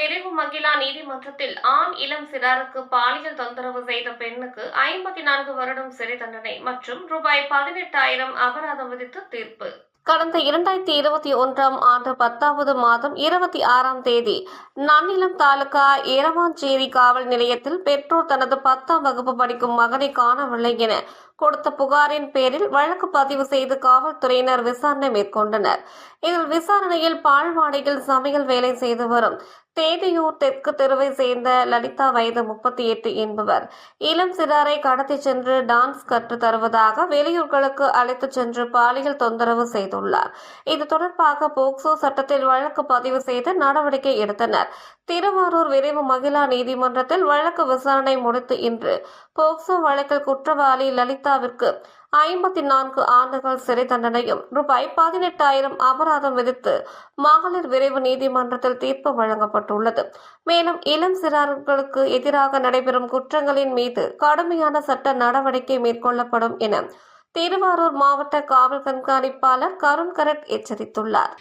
விரைவு மகிழா நீதிமன்றத்தில் ஆண் இளம் சிறாருக்கு பாலியல் தொந்தரவு செய்த பெண்ணுக்கு ஐம்பத்தி நான்கு வருடம் சிறை தண்டனை மற்றும் ரூபாய் பதினெட்டாயிரம் அபராதம் விதித்து தீர்ப்பு. கடந்த இரண்டாயிரத்தி இருபத்தி ஒன்றாம் ஆண்டு பத்தாவது மாதம் இருபத்தி ஆறாம் தேதி நன்னிலம் தாலுகா ஏரவாஞ்சேரி காவல் நிலையத்தில் பெற்றோர் தனது பத்தாம் வகுப்பு படிக்கும் மகனை காணவில்லை என கொடுத்த புகாரின் பேரில் வழக்கு பதிவு செய்து காவல்துறையினர் விசாரணை மேற்கொண்டனர். இதில் விசாரணையில் பால்வாடியில் சமையல் வேலை செய்து வரும் தேதியூர் தெற்கு தெருவை சேர்ந்த லலிதா வயது முப்பத்தி எட்டு என்பவர். இளம் சிறாரை கடத்தி சென்று டான்ஸ் கற்றுத் தருவதாக வெளியூர்களுக்கு அழைத்துச் சென்று பாலியல் தொந்தரவு செய்துள்ளார். இது தொடர்பாக போக்சோ சட்டத்தில் வழக்கு பதிவு செய்து நடவடிக்கை எடுத்தனர். திருவாரூர் விரைவு மகிழா நீதிமன்றத்தில் வழக்கு விசாரணை முடித்து இன்று. போக்சோ வழக்கில் குற்றவாளி லலிதாவிற்கு ஐம்பத்தி நான்கு ஆண்டுகள் சிறை தண்டனையும் ரூபாய் பதினெட்டாயிரம் அபராதம் விதித்து மகளிர் விரைவு நீதிமன்றத்தில் தீர்ப்பு வழங்கப்பட்டுள்ளது. மேலும் இளம் சிறார்களுக்கு எதிராக நடைபெறும் குற்றங்களின் மீது கடுமையான சட்ட நடவடிக்கை மேற்கொள்ளப்படும் என திருவாரூர் மாவட்ட காவல் கண்காணிப்பாளர் கருண் கரட் எச்சரித்துள்ளார்.